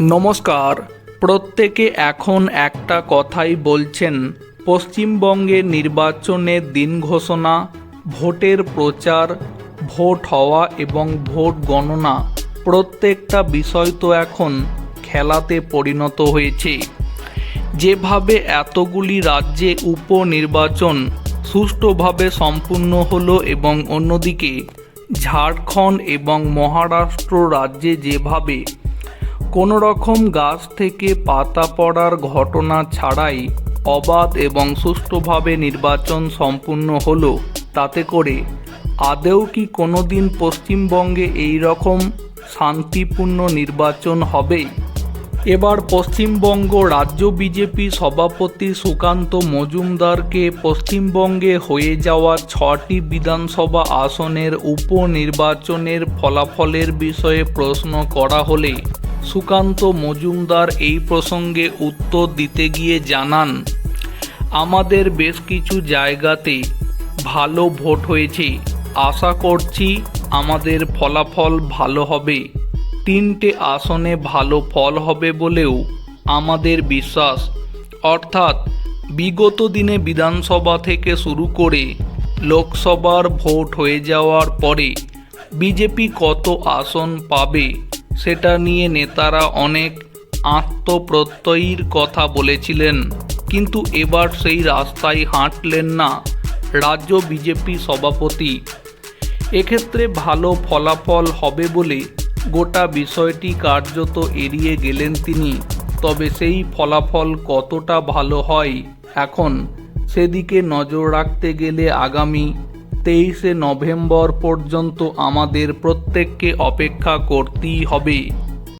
নমস্কার। প্রত্যেকে এখন একটা কথাই বলছেন, পশ্চিমবঙ্গে নির্বাচনের দিন ঘোষণা, ভোটের প্রচার, ভোট হওয়া এবং ভোট গণনা, প্রত্যেকটা বিষয় তো এখন খেলাতে পরিণত হয়েছে। যেভাবে এতগুলি রাজ্যে উপনির্বাচন সুষ্ঠুভাবে সম্পূর্ণ হলো এবং অন্যদিকে ঝাড়খণ্ড এবং মহারাষ্ট্র রাজ্যে যেভাবে কোনো রকম গাছ থেকে পাতা পড়ার ঘটনা ছাড়াই অবাধ এবং সুষ্ঠুভাবে নির্বাচন সম্পূর্ণ হলো। তাতে করে আদেও কি কোনো দিন পশ্চিমবঙ্গে এই রকম শান্তিপূর্ণ নির্বাচন হবে? এবার পশ্চিমবঙ্গ রাজ্য বিজেপি সভাপতি সুকান্ত মজুমদারকে পশ্চিমবঙ্গে হয়ে যাওয়া ছটি বিধানসভা আসনের উপনির্বাচনের ফলাফলের বিষয়ে প্রশ্ন করা হলে সুকান্ত মজুমদার এই প্রসঙ্গে উত্তর দিতে গিয়ে জানান, আমাদের বেশ কিছু জায়গাতে ভালো ভোট হয়েছে। আশা করছি আমাদের ফলাফল ভালো হবে। তিনটে আসনে ভালো ফল হবে বলেও আমাদের বিশ্বাস। অর্থাৎ বিগত দিনে বিধানসভা থেকে শুরু করে লোকসভার ভোট হয়ে যাওয়ার পরে বিজেপি কত আসন পাবে সেটা নিয়ে নেতারা অনেক আত্মপ্রত্যয়ীর কথা বলেছিলেন। কিন্তু এবার সেই রাস্তায় হাঁটলেন না রাজ্য বিজেপি সভাপতি। এক্ষেত্রে ভালো ফলাফল হবে বলে গোটা বিষয়টি কার্যত এড়িয়ে গেলেন তিনি। তবে সেই ফলাফল কতটা ভালো হয় এখন সেদিকে নজর রাখতে গেলে আগামী তেইশে নভেম্বর পর্যন্ত আমাদের প্রত্যেককে অপেক্ষা করতেই হবে।